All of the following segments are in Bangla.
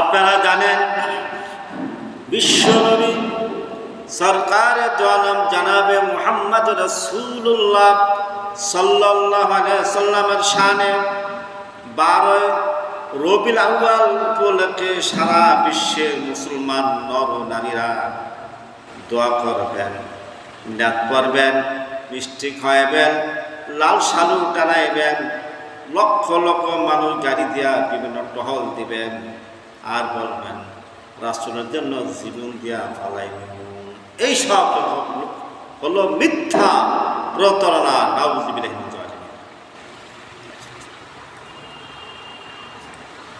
আপনারা জানেন বিশ্বনবী সরকার দোয়ালম জানাবে মোহাম্মদ রসুল্লাহ সাল্লাহ সাল্লামের শানে বারোই রবিল আউয়াল উপলক্ষে সারা বিশ্বের মুসলমান নর নারীরা দোয়া করবেন নাত করবেন মিষ্টি খাওয়াবেন, লাল সালু টানাইবেন, লক্ষ লক্ষ মানুষ গাড়ি দিয়া বিভিন্ন টহল দিবেন। আর বলবেন রাষ্ট্রের জন্য জীবন দিয়া ফালাইবেন এই সব হলো মিথ্যা প্রতারণা যালিক।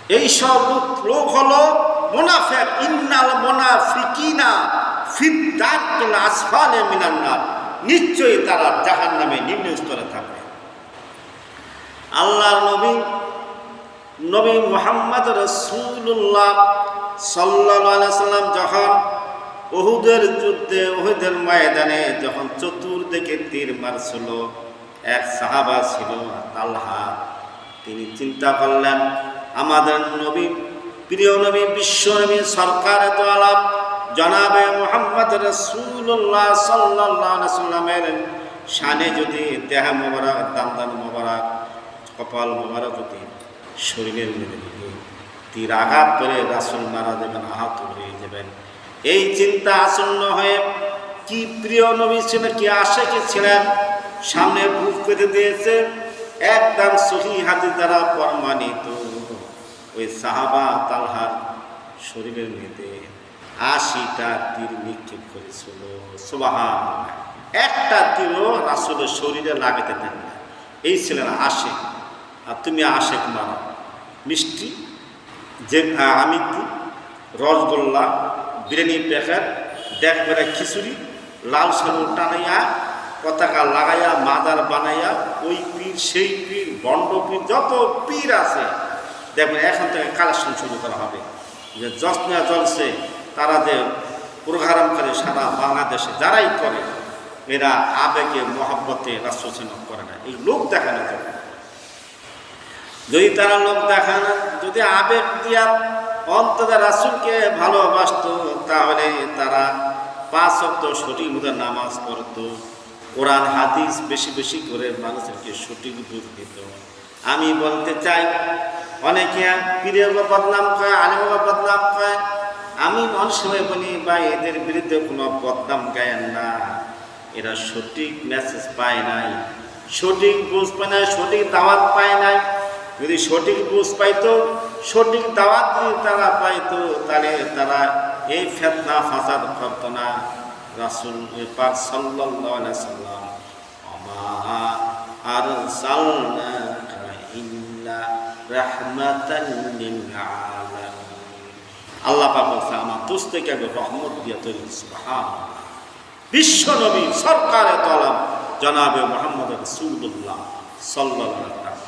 এই সব লোক- হলো মুনাফেক, ইন্নাল মুনাফিকিনা ফিদ্দাতিল আসফালে মিনান্নার নিশ্চয়ই তারা জাহান নামে নিম্ন স্তরে থাকবে। আল্লাহর নবী নবী মোহাম্মদ রসুল্লাহ সাল্লাহ সাল্লাম যখন ওহুদের যুদ্ধে ওহুদের ময়দানে যখন চতুর্দিকে তীর মারছিল, এক সাহাবা ছিল, তালহা, তিনি চিন্তা করলেন, আমাদের নবী, প্রিয় নবী, বিশ্ব নবী, সরকার দোয়ালাম জনাবে মোহাম্মদ রসুল্লাহ সাল্লাহ সাল্লামের শানে যদি দেহ মোবারক দান দান মোবারক, কপাল মোবারক যদি শরীরের যদি তীর আঘাত করে রাসুল মারা যাবেন আহত হয়ে যাবেন। এই চিন্তা আসন্ন হয়ে কি প্রিয় নবী ছিল কি আশে কি ছিলেন, সামনে বুক পেতে দিয়েছে, একদম সহি হাতে দ্বারা প্রমাণিত। ওই সাহাবা তালহার শরীরের মেয়েতে আশিটা তীর নিক্ষেপ করেছিল। একটা তীরও রাসুলের শরীরে লাগাতে দেন না। এই ছিলেন আশেক। আর তুমি আশেক মারা মিষ্টি যে আমি রসগোল্লা, বিরিয়ানি প্যাকেট দেখ বেড়া খিচুড়ি, লাল সালু টানাইয়া, পতাকা লাগাইয়া মাদার বানাইয়া, ওই পীর, সেই পীর, বন্ড পীর, যত পীর আছে, দেখবেন এখন থেকে কালেকশন শুরু করা হবে। যে জসনা জলসে তারা যে প্রোগ্রাম করে সারা বাংলাদেশে, যারাই করে, এরা আবেগে, মহব্বতে রাষ্ট্রসেন করে না। এই লোক দেখানো যাবে যদি তারা লোক দেখান, যদি আবেগ দিয়া অন্তত রাসুলকে ভালোবাসত, তাহলে তারা পাঁচ সপ্তাহ সঠিক মতো নামাজ পড়তো। কোরআন, হাদিস বেশি বেশি করে মানুষেরকে সঠিক বুঝ দিত। আমি বলতে চাই, অনেকে পীরের বদনাম কয় আলিমা বদনাম কয় আমি অনেক সময় বলি বা এদের বিরুদ্ধে কোনো বদনাম গায়েন না। এরা সঠিক মেসেজ পায় নাই, সঠিক বুঝ পায় নাই, সঠিক দাওয়াত পায় নাই। যদি সঠিক বুঝ পাইতো, সঠিক দাওয়াত যদি তারা পাইতো, তাহলে তারা এই ফেতনা ফাসাদ করতো না। রাসুল পাক সাল্লাম আর আল্লাহ পাক বলছে, আমার তুস থেকে রহমত দিয়ে তৈরি বিশ্ব নবী, সরকারে তলব জনাবে মোহাম্মদ রসুল্লাহ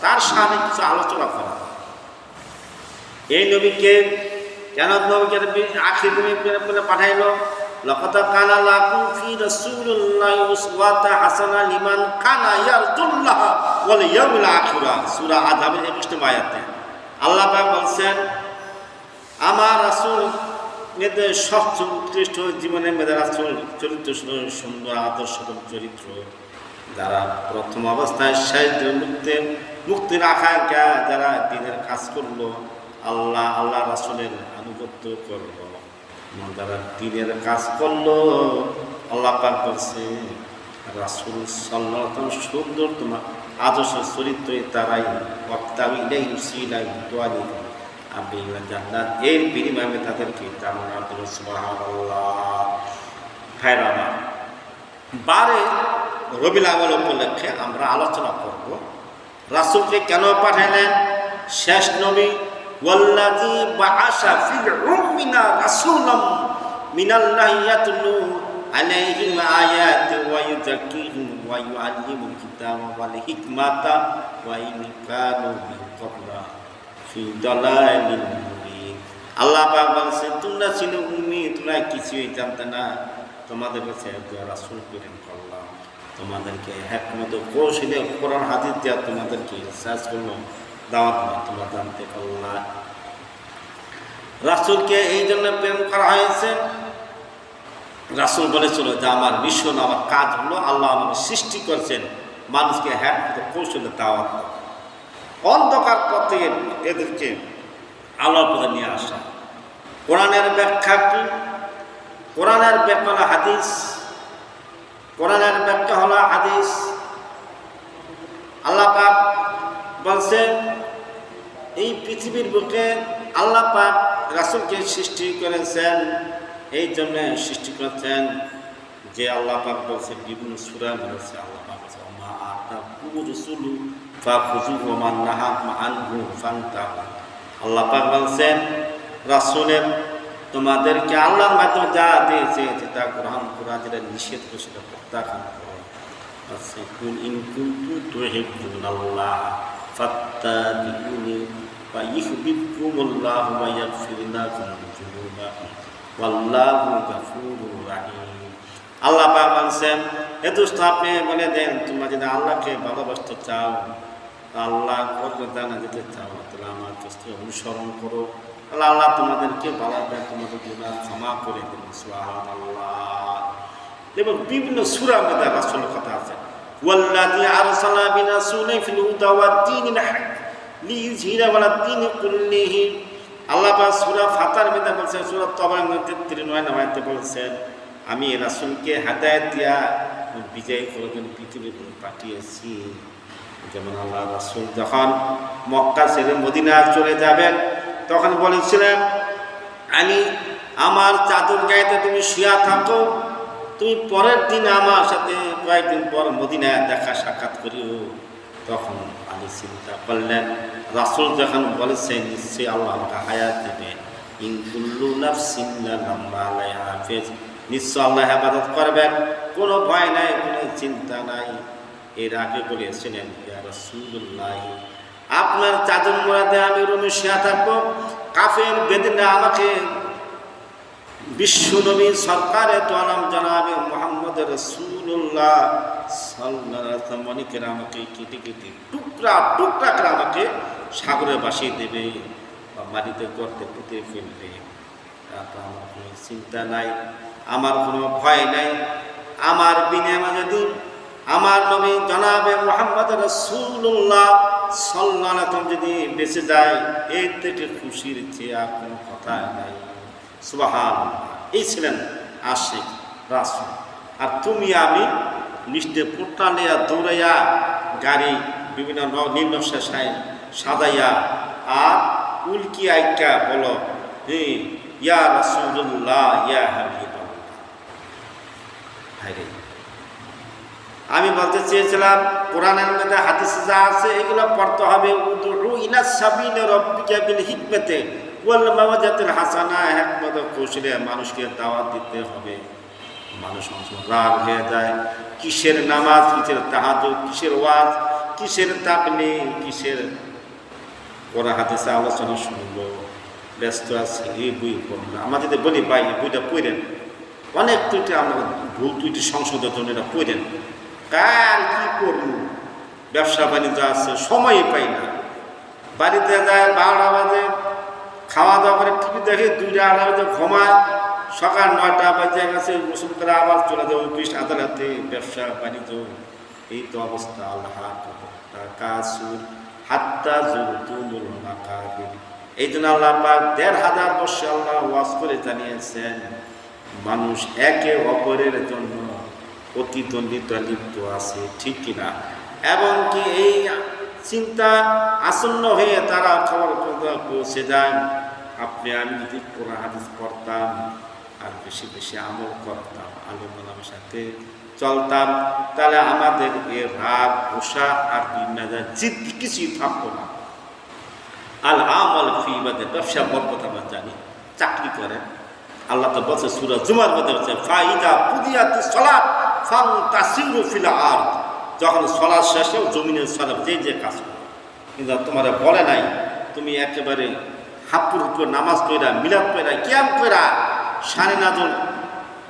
তার সামনে কিছু আলোচনা করা এই নবীকে কেন নবীকে আখির নবী কানা কানা ইয়ারজুল্লাহ ওয়াল ইয়াউমিল আখিরা। সূরা আযাবের 21 নম্বর আয়াতে। আল্লাহ বলছেন, আমার রাসূল মেয়েদের সবচেয়ে উৎকৃষ্ট জীবনে রাসূল চরিত্র সুন্দর আদর্শ চরিত্র। যারা প্রথম অবস্থায় শেষ দিন মুক্তি মুক্তির আকাঙ্ক্ষা যারা দিনের কাজ করল, আল্লাহ আল্লাহ রাসূলের আনুগত্য করল। যারা দিনের কাজ করল, আল্লাহ পাক বলছে, রাসূল সাল্লাল্লাহু সুন্দর তোমার আদর্শ চরিত্রই তারাই। বক্তাবি ইলাই উসিলাই তোয়ালি আপনি জান্নাত, এর বিনিময়ে আমি তাদেরকে জান্নাত সুবহানাল্লাহ। বারে রবিল আওয়াল উপলক্ষে আমরা আলোচনা করব। রাসুলকে কেন পাঠালেন? শেষ নবী, ওয়াল্লাযী বাআসা ফিল উম্মিনা রাসূলাম মিনাল্লাহি ইয়াতলু আলাইহিম আয়াতি ওয়া ইউযাক্কিহিম ওয়া ইউআল্লিমুল কিতাবা ওয়াল হিকমাতা ওয়া ইন কানু মিন ক্বাবলা ফি দালালিন আল্লাহ পাক বলছেন, তোমরা ছিল উম্মি, তোমরা কিছুই জানতে না। তোমাদের কাছে রাসূল প্রেরণ করলাম তোমাদেরকে একমত কৌশলে কোরআন হাদিস দেওয়া তোমাদেরকে সাজ করল দাওয়াত না তোমরা জানতে পারলা রাসুলকে এই জন্য প্রেম করা হয়েছে। রাসূল বলেছিল যে, আমার মিশন আমার কাজ হলো আল্লাহ আমাকে সৃষ্টি করেছেন। মানুষকে হ্যাক কৌশলে দাওয়াত অন্ধকার পথ থেকে এদেরকে আলোর পথে নিয়ে আসা। কোরআনের ব্যাখ্যা কি? কোরআনের হলো হাদিস। কোরআনের ব্যাখ্যা হলো হাদিস। আল্লাহ পাক বলছেন, এই পৃথিবীর বুকে আল্লাহ পাক রাসূলকে সৃষ্টি করেছেন, এই জন্য সৃষ্টি করেছেন যে আল্লাহ পাক বলছে, বিভিন্ন সূরা বলেছে, আল্লাহ পাক বলছে মা আতা রসুলু ফা খুজু ওমান নাহা আনহু ফান্তাহু। আল্লাহ পাক বলছেন, রাসূলের তোমাদেরকে আল্লাহর মাধ্যমে যা দিয়েছে তা গ্রহণ করা যেটা নিষেধ করে। সেটা প্রত্যাখ্যান করো আল্লাহ বলে দেন, তোমরা যদি আল্লাহকে ভালোবাসতে চাও, আল্লাহ দানা দিতে চাও, তাহলে আমার দোস্তকে অনুসরণ করো। আল্লাহ আল্লাহ তোমাদেরকে ভালোবাসে তোমাদের গুণা ক্ষমা করে দেন, সুবহানাল্লাহ। এবং বিভিন্ন সুরা মধ্যে রাসুল কথা আছে। ওয়াল্লাযী আরসালা বিরাসূলি ফিল হুদা ওয়াদ-দীনিল হক লিইয়ুযহিরা আলা দ্বীনি কুল্লিহি। আল্লাহ পাক সূরা ফাতার মধ্যে বলছেন, সূরা মধ্যে 39 নম্বরে বলছেন, আমি রাসূলকে হেদায়েত দিয়া বিজয় করে পৃথিবীর পাঠিয়েছি। যেমন আল্লাহ রাসূল যখন মক্কা ছেড়ে মদিনা চলে যাবেন তখন বলেছিলেন আমি আমার চাদর গায়েতে তুমি শুয়া থাকো। তুমি পরের দিন আমার সাথে কয়েকদিন পর মদিনায় দেখা সাক্ষাৎ করিও। তখন আলী চিন্তা করলেন, রাসুল যখন বলেছেন, নিশ্চয়ই আল্লাহ আমাকে হায়াত দেবে। হাফেজ। নিশ্চয় আল্লাহ হেফাজত করবেন। কোনো ভয় নাই, কোনো চিন্তা নাই। এর আগে বলেছিলেন রাসূলুল্লাহ আপনার চাদর মোড়াতে আমি রুমে শুয়ে থাকব। কাফের বেদিনা আমাকে বিশ্বনবী সরকারে তো আনাম জানাবে মোহাম্মদ রসুল্লাহ আমাকে কেটে কেটে, টুকরা টুকরা করে আমাকে সাগরে বাসিয়ে দেবে বা মাটিতে গর্তে পুঁতে ফেলবে। তারপর আমার কোনো চিন্তা নাই, আমার কোনো ভয় নাই। আমার বিনিময়ে যদি আমার নবী জনাবে মোহাম্মদ রসুল্লাহ সাল্লাহ যদি বেঁচে যায়, এর থেকে খুশির চেয়ে কোনো কথা নাই। সুবাহান এই ছিলেন আশিক রাসুল। আর তুমি আমি মিষ্টি পোট্টা নেয়া দৌড়াইয়া গাড়ি বিভিন্ন নিম্ন শেষায় সাজাইয়া আর উল্কি আইকা বলো, হে, ইয়া রাসূলুল্লাহ, ইয়া হাবিবাল্লাহ। হায়রে। আমি বলতে চেয়েছিলাম, কোরআনের মধ্যে হাদিসে যা আছে, এগুলো পড়তে হবে উদু ইলা সাবিল রব্বিকা বিল হিকমতে, ওয়াল মাওয়াজাতিল হাসানা, হিকমত কৌশলে মানুষকে দাওয়াত দিতে হবে। মানুষ রাগ হয়ে যায়। কিসের নামাজ, কিসের তাহাজুদ কিসের ওয়াজ, কিসের তাবলি কিসের ওরা হাদিসে আলোচনা শুনলো ব্যস্ত আছে, এই বই পড়ল আমরা যদি বলি ভাই, এই বইটা পড়েন। অনেক তুইটি আমরা ভুল তুইটি সংশোধনের জন্য এটা পড়েন। কার কি করব? ব্যবসা বাণিজ্য আছে, সময়ই পাই না। বাড়িতে যায় বারোটা বাজে, খাওয়া দাওয়া করে টিভি দেখে দুইটা আড়াই বাজে ঘুমায়। সকাল নয়টা বাজে গেছে, গোসল করে আবার চলে যাবে অফিস আদালতে। ব্যবসা বাণিজ্য, এই তো অবস্থা, আল্লাহ জুরতুল মাকাবির এই জন্য আল্লাহ পাক দেড় হাজার বর্ষে আল্লাহ ওয়াজ করে জানিয়েছেন, মানুষ একে অপরের জন্য প্রতিদ্বন্দ্বিতা লিপ্ত আছে, ঠিক কিনা? এবং কি এই চিন্তা আসন্ন হয়ে তারা খবর পৌঁছে যায় আপনি আমি যদি কোরআন হাদিস পড়তাম, আর বেশি বেশি আমল করতাম আলু মালামের সাথে চলতাম, তাহলে আমাদের এ রাগ ঘোষা আর বিভিন্ন জিদ কিছুই থাকতো না। আল আমল ফি বাদে, ব্যবসা বরকত আমরা জানি, চাকরি করেন। আল্লাহ তো বলছে, সুরা জুমার মধ্যে বলছে, ফাইদা পুদিয়াতি সলাপ আর যখন সলাদ শেষে জমিনের সলাপ যে যে কাজ করে। কিন্তু তোমার বলে নাই, তুমি একেবারে হাপুর হুপুর নামাজ কইরা মিলাদ কইরা কিয়াম কইরা সানে নাজল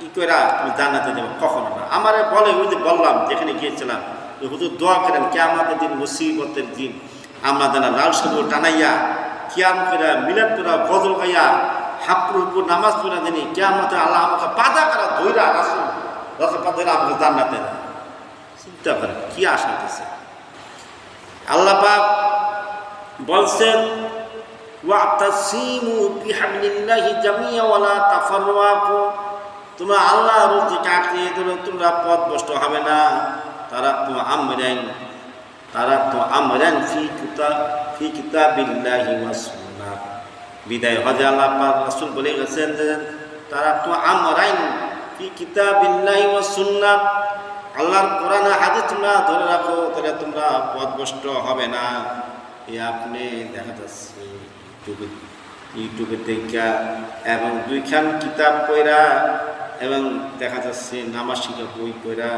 ই কইরা তুমি জান্নাতে যাবে, কখনো না। আমারে বলে, ওই যে বললাম, যেখানে গিয়েছিলাম, যে হুজুর দোয়া করেন, কেয়ামতের দিন, মুসিবতের দিন, আমরা যেন লাল সবুজ টানাইয়া, কিয়াম কইরা মিলাদ কইরা গজল গাইয়া হাপুর উপর নামাজ পড়া দিনি কেমতে আল্লাহ আমাকে পাদা করা ধৈরা রাসুল পা ধৈরা আমাকে জান্নাতে চিন্তা করেন কি আশা হতেছে আল্লাহ পাক বলছেন তোমরা আল্লাহ রুজিকে আঁকড়িয়ে ধরো তোমরা পথভ্রষ্ট হবে না। তারা তো আমরাইন, তারা তো আমরান ফি কিতা, ফি কিতাবিল্লাহি ওয়া সুন্নাহ। বিদায় হজে আল্লাহ রাসূল বলে গেছেন তারা তো আমরাইন ফি কিতাবিল্লাহি ওয়া সুন্নাহ। আল্লাহর কোরআন হাদিস তোমরা ধরে রাখো, তাহলে তোমরা পথভ্রষ্ট হবে না। এ আপনি দেখা যাচ্ছে ইউটিউবে ইউটিউবে দেখা এবং দুইখান কিতাব পড়া এবং দেখা যাচ্ছে নামাজ শিখা বই পড়া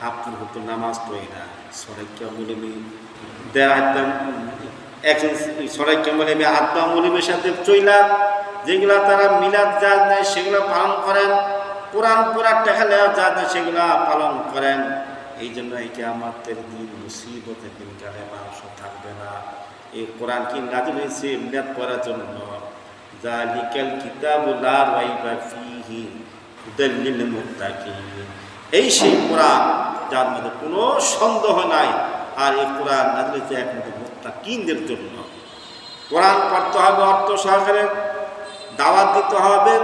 হাফুর হতো নামাজ পড়া সরাইকা মুলিমি দেয়া একদম একজন সরাইকা মুলিমি আত্মা মুলিমের সাথে চইলা, যেগুলা তারা মিলাদ যা নেয় সেগুলো পালন করেন। কোরআন পুরা টেকা নেওয়া যা নেয় সেগুলা পালন করেন। এই জন্য এই আমাদের দিন মুসিবতের দিন কালে মানুষ থাকবে না। এই কোরআন কি নাজিল হয়েছে মিলাদ করার জন্য? জালিকাল কিতাবু লা রাইবা ফিহি হুদাল লিল মুত্তাকিন। এই সেই কোরআন যার মধ্যে কোনো সন্দেহ নাই। আর এই কোরআন নাজিল হয়েছে একমাত্র মুত্তাকিনদের জন্য। কোরআন পড়তে হবে অর্থ সহকারে, দাওয়াত দিতে হবে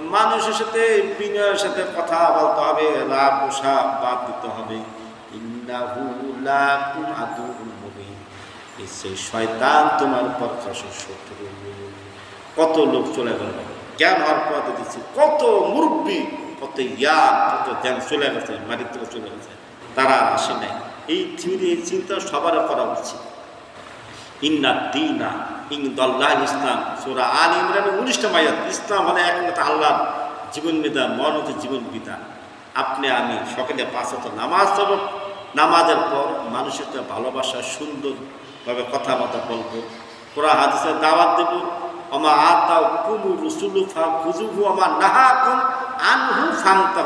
মানুষের সাথে, বিনয়ের সাথে কথা বলতে হবে লাভ পোষা বাদ দিতে হবে। সেই শয়তান তোমার প্রকাশ শত্রু কত লোক চলে গেল। জ্ঞান হওয়ার পথে দিচ্ছে। কত মুরব্বী, কত ইয়াম কত জ্ঞান চলে গেছে থেকে চলে গেছে। তারা আসে নাই। এই থিওরি চিন্তা সবার করা উচিত। ইন্না দিনা ইংদল্লাহ ইসলাম। ইসলাম একমাত্র আপনি, আমি নামাজ নামাজের পর মানুষের তো সুন্দরভাবে কথাবার্তা বলব। কোরআন, হাদিসের দাওয়াত দেব। আমা আতাও কুমু রসুলু ফা খুজুহু আমার নাহা কুম আনহু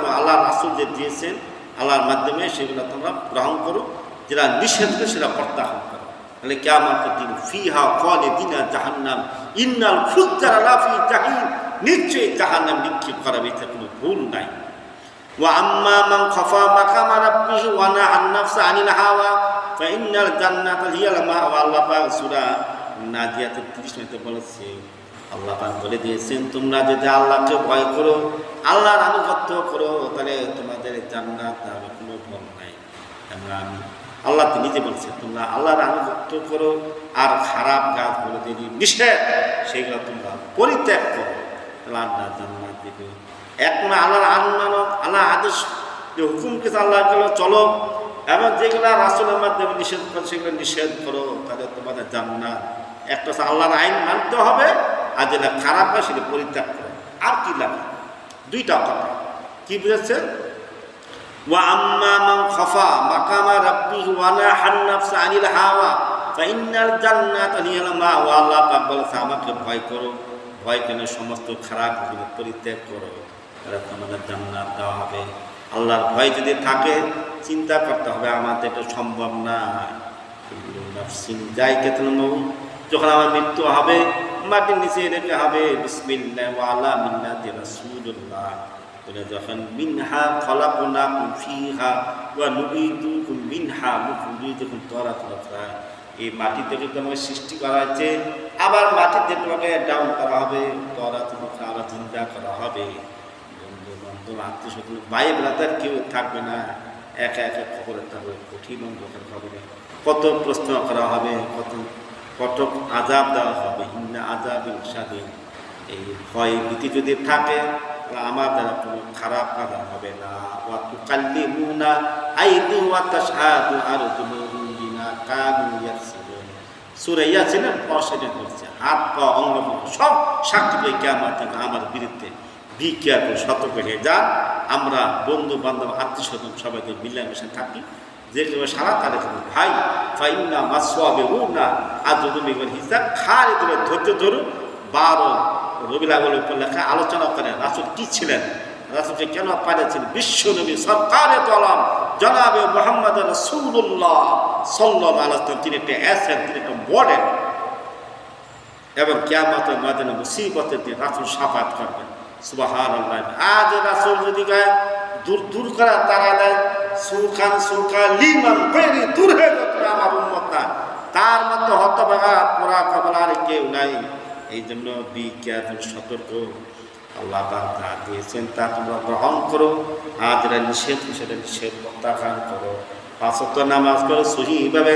আল্লাহ রাসুল যে দিয়েছেন, আল্লাহর মাধ্যমে সেগুলো তোমরা গ্রহণ করো। যেটা নিষেধ করে সেটা প্রত্যাহার করো। তাহলে কেমন দিন ফিহা ফলে দিনা জাহান্নাম ইন্নাল ফুজ্জার লাফি জাহিন নিশ্চয়ই জাহান্নাম নিক্ষেপ করাবে এতে কোনো ভুল নাই وأما من خفا مقام ربه ونهى النفس عن الهوى فإن الجنة هي المأوى আল্লাহ পাক সূরা নাজিয়াতে 30 মিনিটে বলেছে আল্লাহ পাক বলে দিয়েছেন তোমরা যদি আল্লাহকে ভয় করো আল্লাহর আনুগত্য করো তাহলে তোমাদের জান্নাত হবে কোনো ভয় নাই আমরা আমি আল্লাহ তো নিজে বলছে তোমরা আল্লাহর আনুগত্য করো আর খারাপ কাজ বলে যদি নিষেধ, সেগুলো তোমরা পরিত্যাগ করো, তাহলে আল্লাহ জান্নাত দেবে। এক না আল্লাহর আইন মানো আল্লাহ আদেশ, যে হুকুম কিছু আল্লাহ গেলো চলো। এবং যেগুলো রাসুলের মাধ্যমে নিষেধ করো, সেগুলো নিষেধ করো, তাহলে তোমাদের জান্নাত। একটা হচ্ছে আল্লাহর আইন মানতে হবে, আর যেটা খারাপ হয়, সেটা পরিত্যাগ করো। আর কি লাগে দুইটা কথা। কি বুঝেছে وأما من خفا مقام ربه ونهى النفس عن الهوى فإن الجنة هي المأوى আল্লাহ পাক বলেছে আমাকে ভয় করো ভয় কেন সমস্ত খারাপ জিনিস পরিত্যাগ করো তাহলে তোমাদের জান্নাত দেওয়া হবে আল্লাহর ভয় যদি থাকে চিন্তা করতে হবে আমাদের এটা সম্ভব না নাফসিন যাই কেতন যখন আমার মৃত্যু হবে মাটির নিচে রেখে হবে বিসমিল্লাহ ওয়ালা মিল্লাতি রাসূলুল্লাহ বলে যখন মিনহা খলাকুনাকুম ফিহা ওয়া নুইদুকুম মিনহা নুখরিজুকুম তারাতারা এই মাটি থেকে তোমাকে সৃষ্টি করা হয়েছে আবার মাটিতে তোমাকে ডাউন করা হবে তরা তোমাকে আবার চিন্তা করা হবে বন্ধু বান্ধব আত্মীয় স্বজন ভাই ব্রাদার কেউ থাকবে না একা একা খবরের থাকবে কঠিন অন্ধকার খবরে কত প্রশ্ন করা হবে কত কত আজাব দেওয়া হবে ইন্না আজাব স্বাধীন এই ভয় ভীতি যদি থাকে আমার দ্বারা কোনো খারাপ কাজ হবে না। ওয়া তুকাল্লি মুনা আইদি ওয়া তাশহাদু আরজুলুহুম বিমা কানু ইয়াকসিবুন সূরা ইয়াসিনের পশে করছে। হাত, পা, অঙ্গ সব সাক্ষী পেয়ে কিয়ামত থেকে আমার বিরুদ্ধে বি সতর্ক হয়ে যান। আমরা বন্ধু বান্ধব আত্মীয় স্বজন সবাইকে মিলেমিশে থাকি। যেগুলো সারা তারা ভাই, ফাইন্না মাসওয়াবে না আর যদি হিসাব খালি ধরে ধৈর্য ধরুন। বারো রবিল লেখা আলোচনা করেন। রাসুল কি ছিলেন? রাসুলকে কেন পাঠিয়েছেন বিশ্ব নবী সরকারে তলাম জনাবে মোহাম্মদ রসুল্লাহ সাল্লাম আলাম তিনি একটা অ্যাসেন তিনি একটা মডেল। এবং কেয়ামতের ময়দানে মুসিবতের দিন রাসুল সাফাত করবেন। সুবাহান আজ রাসুল যদি গায় দূর দূর করা তারা দেয় সুখান সুখা লিমান, বেরি, দূর হয়ে আমার উন্মত তার মধ্যে হতবাগা পোড়া কেউ নাই। এই জন্য বিজ্ঞান সতর্ক আল্লাহ যা দিয়েছেন তা তোমরা গ্রহণ করো। আর যেটা নিষেধ, সেটা নিষেধ প্রত্যাখ্যান করো। পাঁচত্ব নামাজ করো সহিভাবে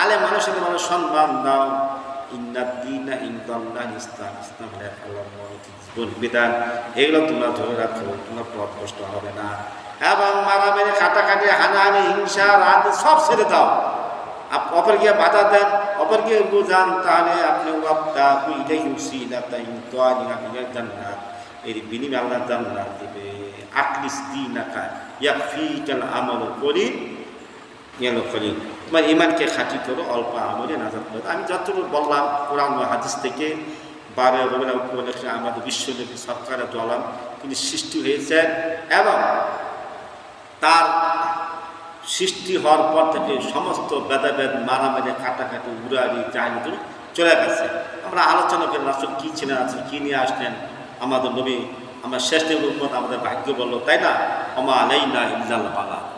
আলে মানুষের মানুষ সম্মান দাও। এগুলো তোমরা ধরে রাখো তোমরা কষ্ট হবে না। এবং মারামারি কাটাকাটি হানাহানি, হিংসা রাত সব ছেড়ে দাও। অপরকে বাধা দেন অপরকে বুঝান তাহলে আপনি এর বিনিময়ে আল্লাহ জান্নাত দিবে। আকলিস দিনাকা ইয়াকফিকাল আমল করি গেল করি তোমার ইমানকে খাঁটি করো, অল্প আমলে নাজাত করো। আমি যতটুকু বললাম কোরআন হাদিস থেকে, বারো রবিরা উপলক্ষে আমাদের বিশ্বব্যাপী সরকারের দলাম তিনি সৃষ্টি হয়েছে এবং তার সৃষ্টি হওয়ার পর থেকে সমস্ত বেদাবেদ মারামারি, কাটাকাটি উড়াড়ি করে চলে গেছে। আমরা আলোচনা করি রাসুল কী ছিলেন আছে কী নিয়ে আসলেন? আমাদের নবী, আমরা শ্রেষ্ঠ উন্মত আমাদের ভাগ্য বলল, তাই না? আমা আলাই না ইল্লাল পালা